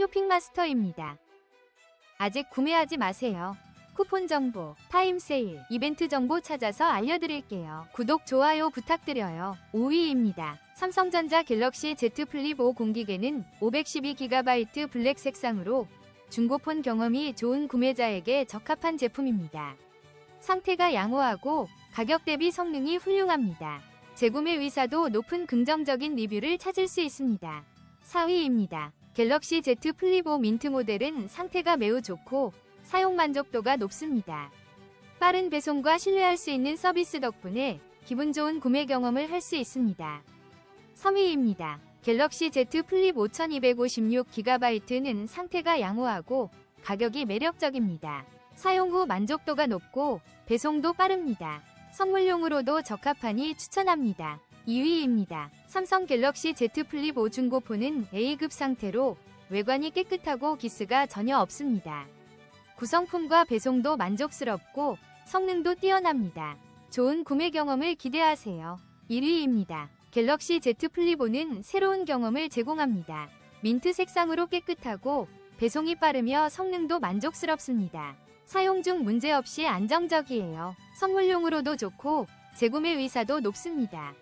쇼핑마스터입니다. 아직 구매하지 마세요. 쿠폰 정보, 타임 세일, 이벤트 정보 찾아서 알려드릴게요. 구독, 좋아요 부탁드려요. 5위입니다. 삼성전자 갤럭시 Z 플립 5 공기계는 512GB 블랙 색상으로 중고폰 경험이 좋은 구매자에게 적합한 제품입니다. 상태가 양호하고 가격 대비 성능이 훌륭합니다. 재구매 의사도 높은 긍정적인 리뷰를 찾을 수 있습니다. 4위입니다. 갤럭시 Z 플립 5 민트 모델은 상태가 매우 좋고 사용 만족도가 높습니다. 빠른 배송과 신뢰할 수 있는 서비스 덕분에 기분 좋은 구매 경험을 할 수 있습니다. 3위입니다. 갤럭시 Z 플립 5256GB는 상태가 양호하고 가격이 매력적입니다. 사용 후 만족도가 높고 배송도 빠릅니다. 선물용으로도 적합하니 추천합니다. 2위입니다. 삼성 갤럭시 Z 플립 5 중고폰은 A급 상태로 외관이 깨끗하고 기스가 전혀 없습니다. 구성품과 배송도 만족스럽고 성능도 뛰어납니다. 좋은 구매 경험을 기대하세요. 1위입니다. 갤럭시 Z 플립 5는 새로운 경험을 제공합니다. 민트 색상으로 깨끗하고 배송이 빠르며 성능도 만족스럽습니다. 사용 중 문제없이 안정적이에요. 선물용으로도 좋고 재구매 의사도 높습니다.